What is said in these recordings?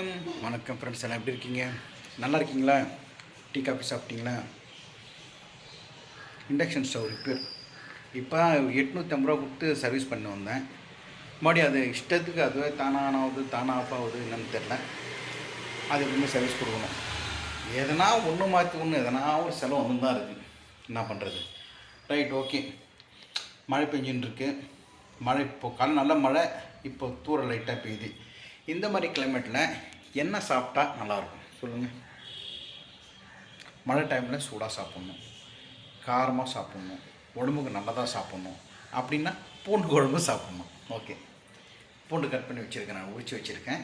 வணக்கம். வணக்கம் ஃப்ரெண்ட்ஸ் எல்லாம் எப்படி இருக்கீங்க? நல்லா இருக்கீங்களா? டீ காஃபி சாப்பிட்டீங்களா? இண்டக்ஷன் ஸ்டவ் ரிப்பேர் இப்போ எட்நூற்றி ஐம்பது ரூபா கொடுத்து சர்வீஸ் பண்ணி வந்தேன். மறுபடியும் அது இஷ்டத்துக்கு அதுவே தானாக ஆகுது தானாக ஆஃப் ஆகுது என்னன்னு தெரில அது எப்பவுமே சர்வீஸ் கொடுக்கணும். எதனா ஒன்று மாற்றி ஒன்று எதனா ஒரு செலவு ஒன்று தான் இருக்குது என்ன பண்ணுறது ரைட் ஓகே மழை பெஞ்சுன்னு இருக்குது மழை இப்போ காலம் நல்ல மழை இப்போ தூர லைட்டாக பெய்யுது. இந்த மாதிரி கிளைமேட்டில் என்ன சாப்பிட்டா நல்லாயிருக்கும்? சொல்லுங்கள் மழை டைமில் சூடாக சாப்பிட்ணும். காரமாக சாப்பிட்ணும். உடம்புக்கு நல்லதாக சாப்பிட்ணும். அப்படின்னா பூண்டு குழம்பு சாப்பிட்ணும். ஓகே பூண்டு கட் பண்ணி வச்சுருக்கேன் நான் உரிச்சு வச்சுருக்கேன்.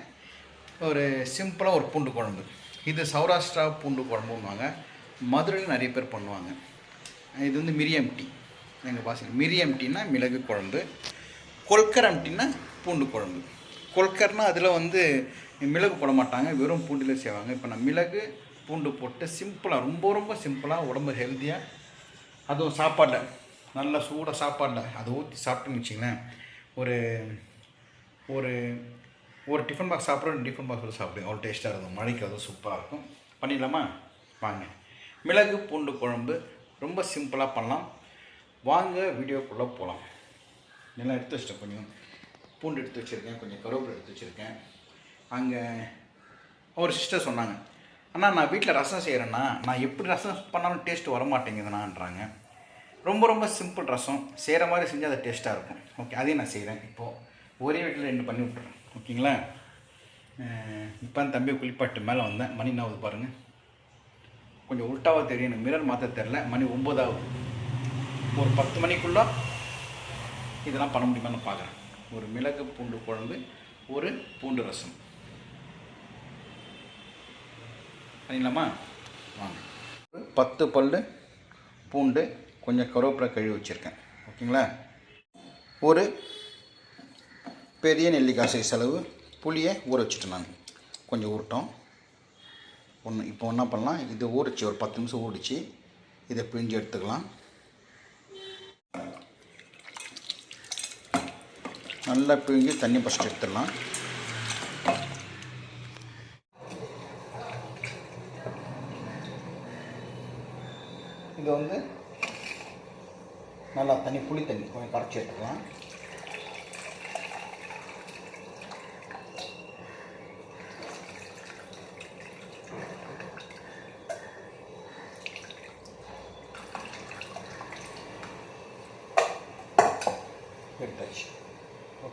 ஒரு சிம்பிளாக ஒரு பூண்டு குழம்பு. இது சௌராஷ்டிரா பூண்டு குழம்புன்னுவாங்க மதுரையில் நிறைய பேர் பண்ணுவாங்க. இது வந்து மிரியம் டீ எங்கள் பாசையில் மிரியம் டீனா மிளகு குழம்பு. கொல்கரம் டீனா பூண்டு குழம்பு. கொல்கர்னால் அதில் வந்து மிளகு போட மாட்டாங்க வெறும் பூண்டில் செய்வாங்க. இப்போ நான் மிளகு பூண்டு போட்டு சிம்பிளாக ரொம்ப ரொம்ப சிம்பிளாக உடம்பு ஹெல்த்தியாக அதுவும் சாப்பாடில் நல்ல சூடாக சாப்பாடில் அதை ஊற்றி சாப்பிட்டுன்னு வச்சிங்களேன் ஒரு ஒரு ஒரு டிஃபன் பாக்ஸ் சாப்பிட்றோம் டிஃபன் பாக்ஸில் சாப்பிடுவோம் அவ்வளோ டேஸ்ட்டாக இருக்கும். மழைக்கு அதுவும் சூப்பராக இருக்கும். பண்ணிடலாமா? வாங்க. மிளகு பூண்டு குழம்பு ரொம்ப சிம்பிளாக பண்ணலாம். வாங்க வீடியோக்குள்ளே போகலாம் நல்லா எடுத்து வச்சிட்டேன் கொஞ்சம். பூண்டு எடுத்து வச்சுருக்கேன் கொஞ்சம் கருவேப்பிலை எடுத்து வச்சுருக்கேன். அங்கே ஒரு சிஸ்டர் சொன்னாங்க அண்ணா நான் வீட்டில் ரசம் செய்கிறேன்னா நான் எப்படி ரசம் பண்ணாலும் டேஸ்ட் வரமாட்டேங்குதுண்ணான்றாங்க ரொம்ப ரொம்ப சிம்பிள் ரசம் செய்கிற மாதிரி செஞ்சால் அது டேஸ்ட்டாக இருக்கும். ஓகே அதையும் நான் செய்கிறேன் இப்போது ஒரே வீட்டில் ரெண்டு பண்ணி விட்றேன் ஓகேங்களா இப்போ தான் குளிப்பாட்டு மேலே வந்தேன். மணி என்னாவது பாருங்கள் கொஞ்சம் உல்ட்டாவாக தெரியும் எனக்கு மிரர் மாற்ற தெரில மணி ஒம்பதாவது ஒரு பத்து மணிக்குள்ளே இதெல்லாம் பண்ண முடியுமான்னு பார்க்குறேன் ஒரு மிளகு பூண்டு குழம்பு ஒரு பூண்டு ரசம். பண்ணிடலாமா வாங்க. ஒரு பத்து பல் பூண்டு கொஞ்சம் கருவேப்பிலை கழுவி வச்சுருக்கேன். ஓகேங்களா? ஒரு பெரிய நெல்லிக்காய் சைஸ் அளவு புளியை ஊற வச்சுட்டேன் நான். கொஞ்சம் ஊறட்டும். ஒன்று இப்போ என்ன பண்ணலாம்? இது ஊறிச்சு ஒரு பத்து நிமிஷம் ஊறிச்சு. இதை பிழிஞ்சு எடுத்துக்கலாம். நல்லா பிழிஞ்சு தண்ணி ஃபஸ்ட்டு எடுத்துடலாம். இது வந்து நல்லா தண்ணி புளி தண்ணி கொஞ்சம் கரைச்சி எடுத்துக்கலாம்.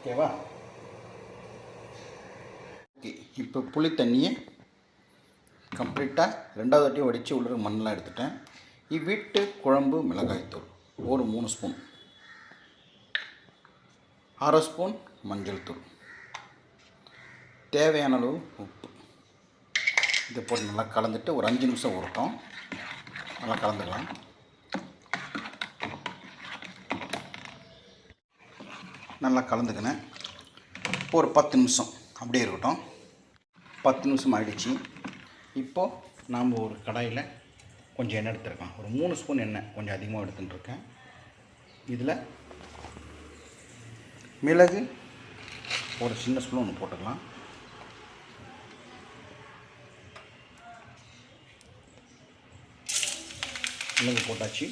ஓகேவா? ஓகே இப்போ புளி தண்ணியை கம்ப்ளீட்டாக ரெண்டாவது வாட்டி வடித்து உள்ள மண்ணெலாம் எடுத்துட்டேன். வீட்டு குழம்பு மிளகாய்த்தூள் ஒரு மூணு ஸ்பூன். அரை ஸ்பூன் மஞ்சள் தூள். தேவையான அளவு உப்பு. இதை போட்டு நல்லா கலந்துட்டு ஒரு அஞ்சு நிமிஷம் ஊறட்டும் நல்லா கலந்துக்கலாம். நல்லா கலந்துக்கினேன். ஒரு பத்து நிமிஷம் அப்படியே இருக்கட்டும். பத்து நிமிஷம் ஆகிடுச்சு இப்போது நாம் ஒரு கடாயில் கொஞ்சம் எண்ணெய் எடுத்துருக்கோம் ஒரு மூணு ஸ்பூன் எண்ணெய் கொஞ்சம் அதிகமாக எடுத்துட்டுருக்கேன் இதில் மிளகு ஒரு சின்ன ஸ்பூன் ஒன்று போட்டுக்கலாம். மிளகு போட்டாச்சு.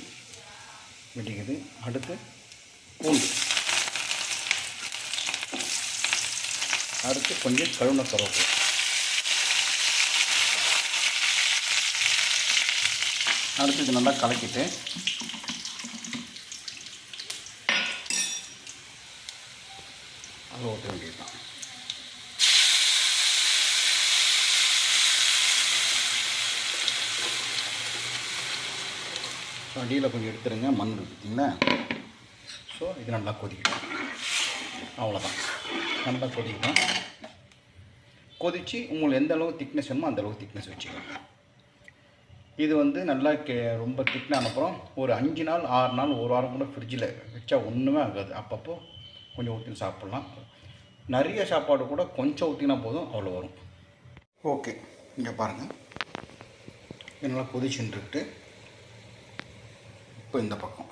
வெட்டிக்குது அடுத்து பூண்டு. அடுத்து கொஞ்சம் கழுவின கருவேப்பிலை அடுத்து இது நல்லா கலக்கிட்டு அதில் ஓட்ட வேண்டியதுதான். ஸோ அடியில் கொஞ்சம் எடுத்துருங்க மண் இருக்குங்களா ஸோ இது நல்லா கொதிக்கட்டும். அவ்வளோதான் நல்லா கொதிக்கணும். கொதித்து உங்களுக்கு எந்த அளவு திக்னஸ் வேணுமோ அந்தளவுக்கு திக்னஸ் வச்சுக்கோங்க இது வந்து நல்லா கே ரொம்ப திக்னான அப்புறம் ஒரு அஞ்சு நாள் ஆறு நாள் ஒரு வாரம் கூட ஃப்ரிட்ஜில் வச்சா ஒன்றுமே ஆகாது. அப்பப்போ கொஞ்சம் ஊற்றி சாப்பிட்லாம். நிறைய சாப்பாடு கூட கொஞ்சம் ஊற்றினா போதும் அவ்வளோ வரும். ஓகே இங்கே பாருங்கள் நல்லா கொதிச்சுட்டுருக்கு இப்போ இந்த பக்கம்.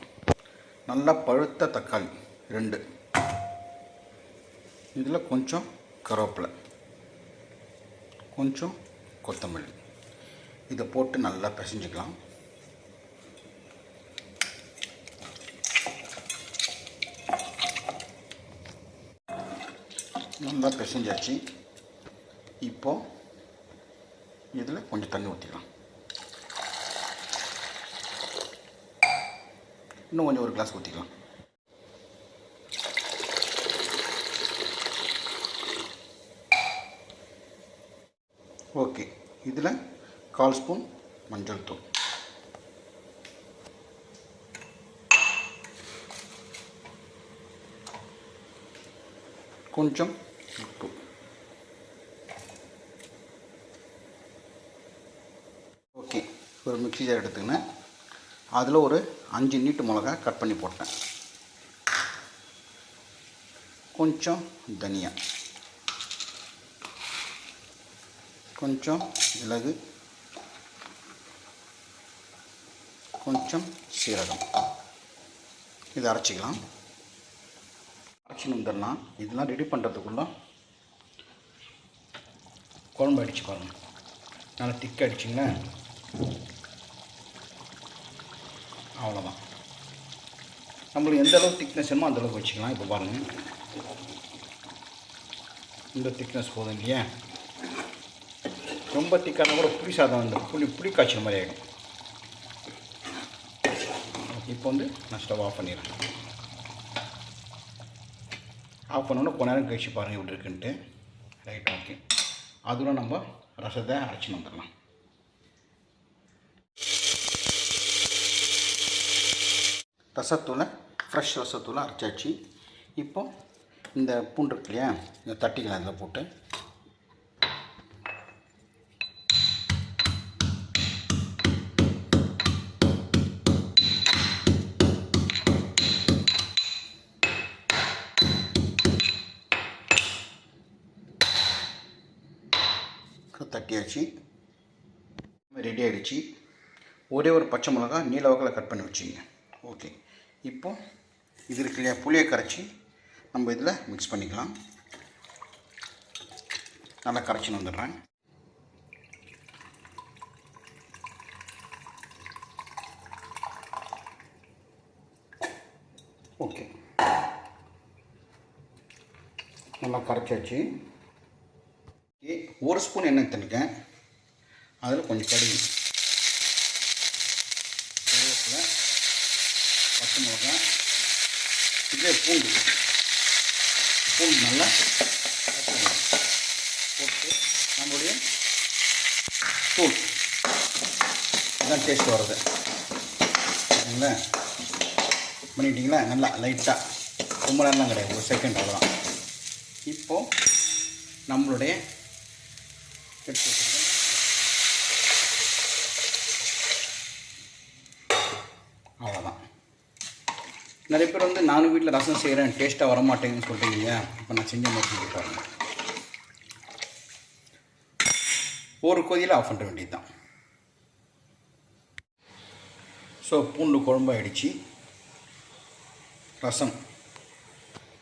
நல்லா பழுத்த தக்காளி ரெண்டு. இதில் கொஞ்சம் கருவேப்பிலை கொஞ்சம் கொத்தமல்லி. இதை போட்டு நல்லா பிசைஞ்சுக்கலாம். நல்லா பிசைஞ்சாச்சு. இப்போ இதில் கொஞ்சம் தண்ணி ஊற்றிக்கலாம் இன்னும் கொஞ்சம் ஒரு கிளாஸ் ஊற்றிக்கலாம் ஓகே இதில் கால் ஸ்பூன் மஞ்சள் தூள். கொஞ்சம் உப்பு. ஓகே ஒரு மிக்சி ஜார் எடுத்துக்கினேன். அதில் ஒரு அஞ்சு நீட்டு மிளகா கட் பண்ணி போட்டேன். கொஞ்சம் தனியா. கொஞ்சம் மிளகு கொஞ்சம் சீரகம். இதை அரைச்சிக்கலாம். அரைச்சின்னு வந்துடலாம் இதெல்லாம் ரெடி பண்ணுறதுக்குள்ள குழம்பு அடித்து பாருங்கள் நல்லா திக்க அடிச்சிங்களா அவ்வளோதான் நம்மளுக்கு எந்த அளவுக்கு திக்னஸ் வேணுமோ அந்த அளவுக்கு வச்சுக்கலாம். இப்போ பாருங்கள் இந்த திக்னஸ் போதும் இல்லையா? ரொம்ப திக்கான கூட புளி சாதம் வந்து புளி புளி காய்ச்சல் மாதிரி ஆகிடும் இப்போ வந்து நான் ஸ்டவ் ஆஃப் பண்ணிடுறேன். ஆஃப் பண்ணோன்னே கொஞ்ச நேரம் கழிச்சு பாருங்கள் எப்படி இருக்குன்ட்டு. ரைட் ஓகே அதுல நம்ம ரசத்தை அரைச்சி வந்துடலாம். ரசத்தூளை ஃப்ரெஷ் ரசத்தூளை அரைச்சாச்சு. இப்போ இந்த பூண்டு இருக்கு இல்லையா இந்த தட்டிக்கலாம் இதில் போட்டு. கட்டியாச்சு ரெடி ஆகிடுச்சு ஒரே ஒரு பச்சை மிளகா நீல வகையில் கட் பண்ணி வச்சுங்க. ஓகே. இப்போ இது இருக்கு இல்லையா புளியை கரைச்சி நம்ம இதில் மிக்ஸ் பண்ணிக்கலாம். நல்லா கரைச்சின்னு வந்துடுறேன். ஓகே. நல்லா கரைச்சாச்சு. ஒரு ஸ்பூன் எண்ணெய் தண்ணிக்கேன் அதில் கொஞ்சம் கடுகு. கருவேப்பிலை பச்சை மிளகா இதே பூண்டு. பூண்டு நல்லா போட்டு நம்மளுடைய தூள். இதுதான் டேஸ்ட் வர்றது. சரிங்களா? பண்ணிட்டீங்களா? நல்லா லைட்டாக ரொம்ப நேரம்லாம் கிடையாது. ஒரு செகண்ட் அவ்வளோதான் இப்போது நம்மளுடைய எடுத்து வச்சுருக்கேன் அவ்வளோதான் நிறைய பேர் வந்து நானும் வீட்டில் ரசம் செய்கிறேன் டேஸ்ட்டாக வரமாட்டேங்குன்னு சொல்கிறீங்க இப்போ நான் செஞ்ச மாதிரி செஞ்சு ஒரு கொதியில் ஆஃப் பண்ண வேண்டியது தான் ஸோ பூண்டு குழம்பு ஆயிடுச்சு. ரசம்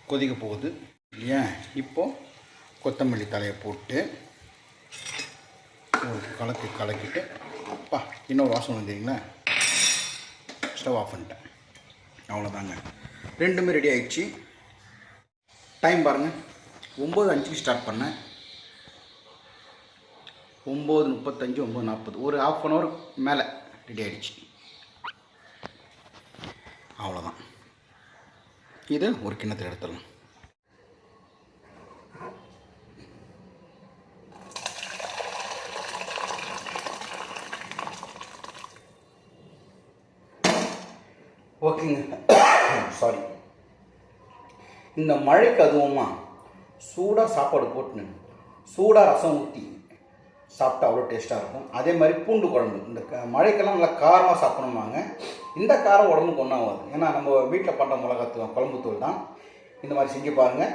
கொதிக்க போகுது. இல்லையா? இப்போது கொத்தமல்லி தலையை போட்டு கலக்கு கலக்கிட்டு அப்பா இன்னொரு வாசம் வந்துங்களா ஸ்டவ் ஆஃப் பண்ணிட்டேன். அவ்வளோதாங்க ரெண்டுமே ரெடி ஆகிடுச்சு டைம் பாருங்கள் ஒம்பது அஞ்சுக்கு ஸ்டார்ட் பண்ணேன். ஒம்பது முப்பத்தஞ்சு ஒம்பது நாற்பது. ஒரு ஆஃப் அன் ஹவர் மேலே ரெடி ஆகிடுச்சு அவ்வளோதான் இது ஒரு கிண்ணத்தில் எடுத்துடலாம். ஓகேங்க சாரி இந்த மழைக்கு அதுவுமா சூடாக சாப்பாடு போட்டுனு சூடாக ரசம் ஊற்றி சாப்பிட்டா அவ்வளோ டேஸ்ட்டாக இருக்கும். அதே மாதிரி பூண்டு குழம்பு. இந்த மழைக்கெல்லாம் நல்லா காரமாக சாப்பிடணுமாங்க இந்த காரம் உடம்புக்கு ஒன்றும் ஆகாது ஏன்னா நம்ம வீட்டில் பண்ணுற மிளகாத்தூள் குழம்புத்தூள் தான். இந்த மாதிரி செஞ்சு பாருங்கள்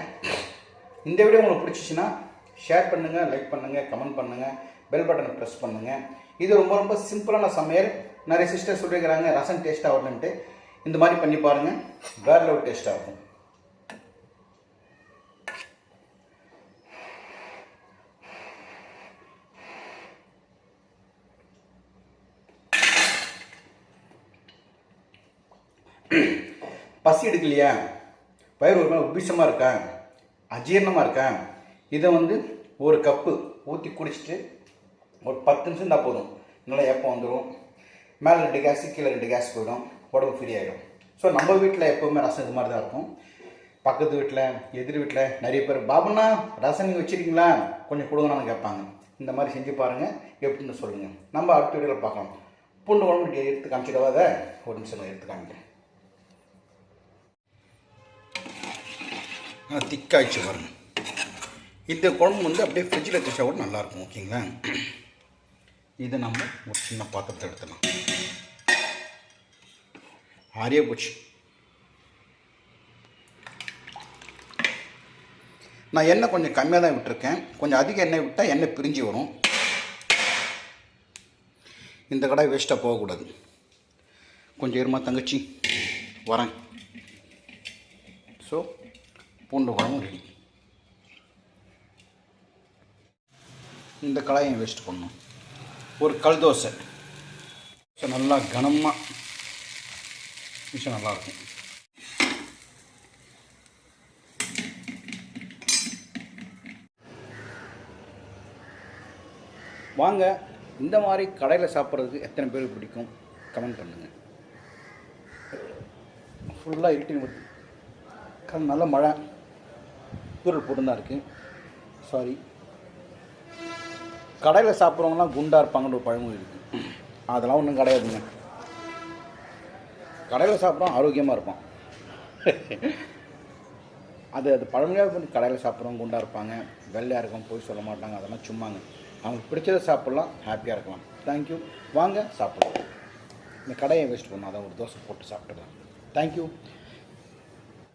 இந்த வீடியோ உங்களுக்கு பிடிச்சிச்சின்னா ஷேர் பண்ணுங்கள் லைக் பண்ணுங்கள் கமெண்ட் பண்ணுங்கள் பெல் பட்டனை ப்ரெஸ் பண்ணுங்கள் இது ரொம்ப ரொம்ப சிம்பிளான சமையல். நிறைய சிஸ்டர் சொல்லியிருக்கிறாங்க ரசம் டேஸ்ட்டாக வரணுன்ட்டு இந்த மாதிரி பண்ணி பாருங்கள் வேற லெவல் டேஸ்ட்டாக இருக்கும் பசி எடுக்கலையா? பயிர் ஒரு மாதிரி உபிசமாக இருக்கேன் அஜீர்ணமாக இருக்கேன் இதை வந்து ஒரு கப்பு ஊற்றி குடிச்சிட்டு ஒரு பத்து நிமிஷம் தான் போதும். நல்லா எப்போ வந்துடும் மேலே ரெண்டு கேஸு கீழே ரெண்டு கேஸ் போயிடும். உடம்பு ஃப்ரீ ஆகிடும் ஸோ நம்ம வீட்டில் எப்போவுமே ரசம் இது மாதிரி தான் இருக்கும். பக்கத்து வீட்டில் எதிர் வீட்டில் நிறைய பேர் பாபுண்ணா ரசம் நீங்கள் வச்சுருக்கீங்களா? கொஞ்சம் கொடுங்கன்னு கேட்பாங்க. இந்த மாதிரி செஞ்சு பாருங்கள் எப்படின்னு சொல்லுங்கள் நம்ம அடுத்த வீடியோவில் பார்க்கலாம். பூண்டு குழம்பு எடுத்து காமிச்சிடவா அதை ஒரு நிமிஷம் எடுத்து காமிக்கிறேன். திக்காய்ச்சி பாருங்க. இந்த குழம்பு வந்து அப்படியே ஃப்ரிட்ஜில் வச்சா கூட நல்லாயிருக்கும் ஓகேங்களா இதை நம்ம ஒரு சின்ன பாத்திரத்தை எடுத்துடலாம். ஆரியா போச்சு நான் எண்ணெய் கொஞ்சம் கம்மியாக தான் விட்டுருக்கேன். கொஞ்சம் அதிக எண்ணெய் விட்டால் எண்ணெய் பிரிஞ்சு வரும். இந்த கடாய் வேஸ்ட்டாக போகக்கூடாது. கொஞ்சம் இருமா தங்கச்சி வரேன். ஸோ பூண்டு குழம்பு ரெடி இந்த கடாயை வேஸ்ட் பண்ணணும். ஒரு கல் தோசை. ஸோ நல்லா கனமாக விஷயம் நல்லாயிருக்கும். வாங்க இந்த மாதிரி கடையில் சாப்பிட்றதுக்கு எத்தனை பேருக்கு பிடிக்கும்? கமெண்ட் பண்ணுங்கள் ஃபுல்லாக இருட்டிங் வருது காரணம் நல்ல மழை தூரல் போட்டு தான் இருக்குது சாரி கடையில் சாப்பிட்றவங்களாம் குண்டாக இருப்பாங்கன்னு ஒரு பழமொழி இருக்குது அதெல்லாம் ஒன்றும் கிடையாதுங்க. கடையில் சாப்பிட்றோம் ஆரோக்கியமாக இருப்போம். அது அது பழமையாக பண்ணி கடையில் சாப்பிட்றவங்க குண்டாக இருப்பாங்க வெள்ளையாக இருக்கும் போய் சொல்ல மாட்டாங்க அதெல்லாம் சும்மாங்க. அவங்களுக்கு பிடிச்சதை சாப்பிட்லாம் ஹாப்பியாக இருக்கலாம். தேங்க்யூ வாங்க சாப்பிடலாம். இந்த கடையை வேஸ்ட் பண்ணால் அதான் ஒரு தோசை போட்டு சாப்பிட்டுக்கலாம். தேங்க்யூ